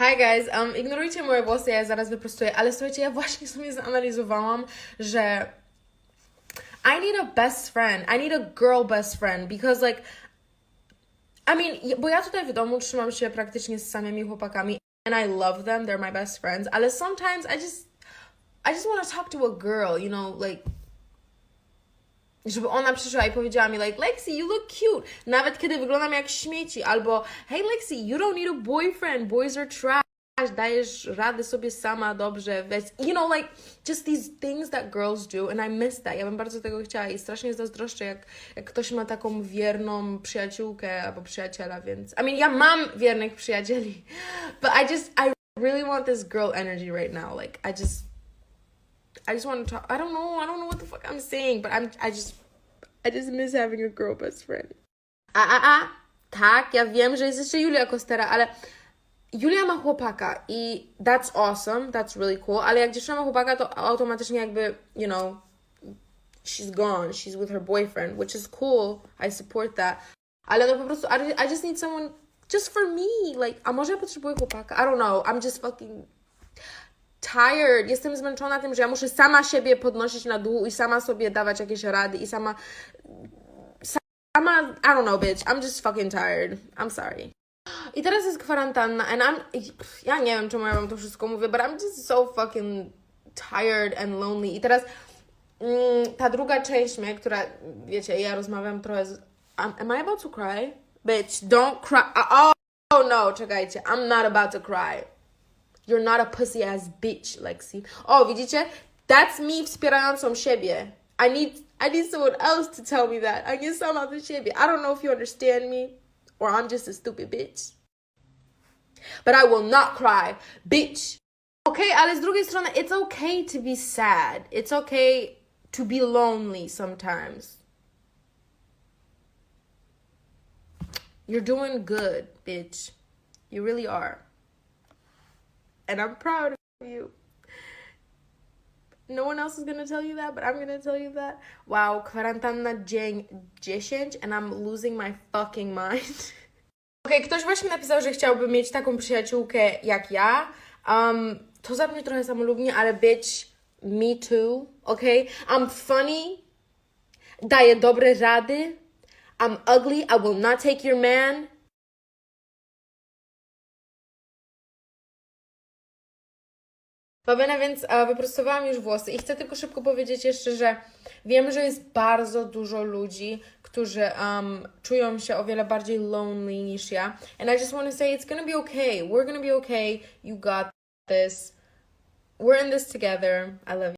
Hi guys, um, ignorujcie moje włosy, ja je zaraz wyprostuję, ale słuchajcie, ja właśnie sobie zanalizowałam, że I need a best friend. I need a girl best friend because like I mean, bo ja tutaj w domu trzymam się praktycznie z samymi chłopakami and I love them, they're my best friends, ale sometimes I just I just want to talk to a girl, you know, like żeby ona przyszła i powiedziała mi like Lexi, you look cute. Nawet kiedy wyglądam jak śmieci albo hey Lexi, you don't need a boyfriend. Boys are trash. Dajesz rady sobie sama dobrze. Weź, you know like just these things that girls do and I miss that. Ja bym bardzo tego chciała i strasznie zazdroszczę jak, jak ktoś ma taką wierną przyjaciółkę albo przyjaciela, więc I mean, ja mam wiernych przyjacieli. But I just I really want this girl energy right now. Like I just I just want to talk. I don't know. I don't know what the fuck I'm saying, but I'm. I just. I just miss having a girl best friend. A, a, a. Tak, ja wiem, że jest jeszcze Julia Kostera, ale Julia ma chłopaka i that's awesome, that's really cool, ale jak dziewczyna ma chłopaka, to automatycznie jakby, you know, she's gone, she's with her boyfriend, which is cool, I support that. Ale no po prostu, I, I just need someone just for me, like, a może ja potrzebuję chłopaka? I don't know, I'm just fucking tired. Jestem zmęczona tym, że ja muszę sama siebie podnosić na dół i sama sobie dawać jakieś rady i sama. Sama. I don't know, bitch. I'm just fucking tired. I'm sorry. I teraz jest kwarantanna, and I'm. Ja nie wiem, czemu ja wam to wszystko mówię, but I'm just so fucking tired and lonely. I teraz mm, ta druga część mnie, która, wiecie, ja rozmawiam trochę z. Am, I about to cry? Bitch, don't cry. Oh, oh no, czekajcie. I'm not about to cry. You're not a pussy ass bitch, Lexi. O, oh, widzicie? That's me wspierającą siebie. I need I need someone else to tell me that. I need someone to siebie. I don't know if you understand me or I'm just a stupid bitch. But I will not cry, bitch. Okay, ale z drugiej strony it's okay to be sad. It's okay to be lonely sometimes. You're doing good, bitch. You really are and I'm proud of you. No one else is gonna tell you that, but I'm gonna tell you that. Wow, kwarantanna dzień 10 and I'm losing my fucking mind. Okej, ktoś właśnie napisał, że chciałby mieć taką przyjaciółkę jak ja. Um, to zabrzmi trochę samolubnie, ale bitch, me too, okej? I'm funny, daję dobre rady. I'm ugly, I will not take your man. Fabena, więc e, wyprostowałam już włosy i chcę tylko szybko powiedzieć jeszcze, że wiem, że jest bardzo dużo ludzi, którzy um, czują się o wiele bardziej lonely niż ja. And I just want to say it's gonna be okay. We're gonna be okay. You got this. We're in this together. I love you.